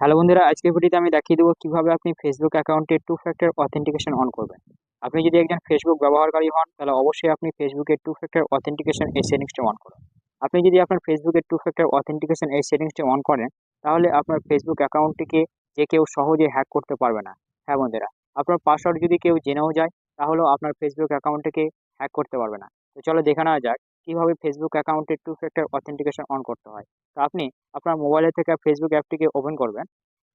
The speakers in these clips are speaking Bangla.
হ্যালো বন্ধুরা, আজকের ভিডিওতে আমি দেখিয়ে দেবো কীভাবে আপনি ফেসবুক অ্যাকাউন্টে টু ফ্যাক্টর অথেন্টিকেশন অন করবেন। আপনি যদি একজন ফেসবুক ব্যবহারকারী হন, তাহলে অবশ্যই আপনি ফেসবুকের টু ফ্যাক্টর অথেন্টিকেশন এই সেটিংসটি অন করুন। আপনি যদি আপনার ফেসবুকের টু ফ্যাক্টর অথেন্টিকেশন এই সেটিংসটি অন করেন, তাহলে আপনার ফেসবুক অ্যাকাউন্টটিকে যে কেউ সহজে হ্যাক করতে পারবে না। হ্যাঁ বন্ধুরা, আপনার পাসওয়ার্ড যদি কেউ জেনেও যায়, তাহলেও আপনার ফেসবুক অ্যাকাউন্টটিকে হ্যাক করতে পারবে না। তো চলো দেখে নেওয়া যাক কীভাবে ফেসবুক অ্যাকাউন্টে টু ফ্যাক্টর অথেন্টিকেশন অন করতে হয়। তো আপনি আপনার মোবাইলের থেকে ফেসবুক অ্যাপটিকে ওপেন করবেন,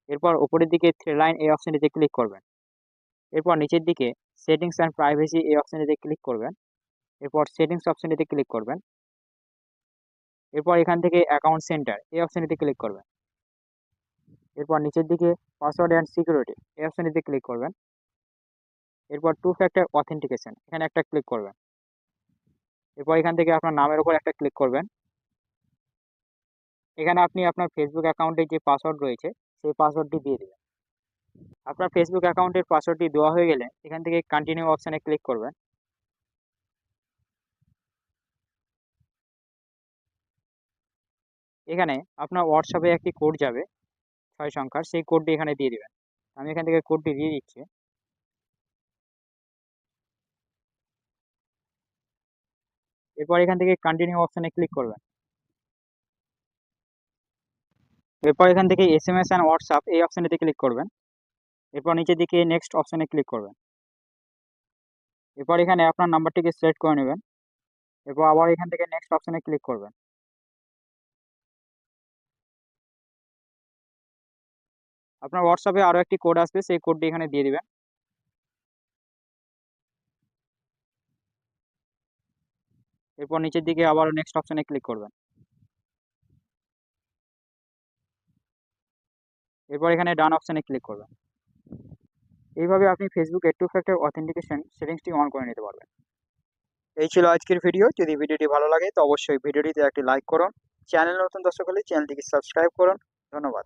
এরপর উপরের দিকে থ্রি লাইন এই অপশানটিতে ক্লিক করবেন। এরপর নিচের দিকে সেটিংস অ্যান্ড প্রাইভেসি এই অপশানটিতে ক্লিক করবেন। এরপর সেটিংস অপশানটিতে ক্লিক করবেন। এরপর এখান থেকে অ্যাকাউন্ট সেন্টার এই অপশানটিতে ক্লিক করবেন। এরপর নিচের দিকে পাসওয়ার্ড অ্যান্ড সিকিউরিটি এই অপশানটিতে ক্লিক করবেন। এরপর টু ফ্যাক্টর অথেন্টিকেশন এখানে একটা ক্লিক করবেন। এরপর এখান থেকে আপনার নামের উপর একটা ক্লিক করবেন। এখানে আপনি আপনার ফেসবুক অ্যাকাউন্টের যে পাসওয়ার্ড রয়েছে, সেই পাসওয়ার্ডটি দিয়ে দেবেন। আপনার ফেসবুক অ্যাকাউন্টের পাসওয়ার্ডটি দেওয়া হয়ে গেলে এখান থেকে কন্টিনিউ অপশানে ক্লিক করবেন। এখানে আপনার হোয়াটসঅ্যাপে একটি কোড যাবে, ছয় সংখ্যার, সেই কোডটি এখানে দিয়ে দেবেন। আমি এখান থেকে কোডটি দিয়ে দিচ্ছি। এরপর এখান থেকে কন্টিনিউ অপশানে ক্লিক করবেন। এরপর এখান থেকে S M S and WhatsApp এই অপশানেতে ক্লিক করবেন। এরপর নিচের দিকে নেক্সট অপশানে ক্লিক করবেন। এরপর এখানে আপনার নাম্বারটিকে সিলেক্ট করে নেবেন। এরপর আবার এখান থেকে নেক্সট অপশানে ক্লিক করবেন। আপনার হোয়াটসঅ্যাপে আরও একটি কোড আসবে, সেই কোডটি এখানে দিয়ে দিবেন। এরপর নিচের দিকে আবার নেক্সট অপশানে ক্লিক করবেন। এরপর এখানে ডান অপশানে ক্লিক করবেন। এইভাবে আপনি ফেসবুক টু ফ্যাক্টর অথেন্টিকেশন সেটিংসটি অন করে নিতে পারবেন। এই ছিল আজকের ভিডিও যদি ভিডিওটি ভালো লাগে, তো অবশ্যই ভিডিওটিতে একটি লাইক করুন। চ্যানেল নতুন দর্শক হলে চ্যানেলটিকে সাবস্ক্রাইব করুন। ধন্যবাদ।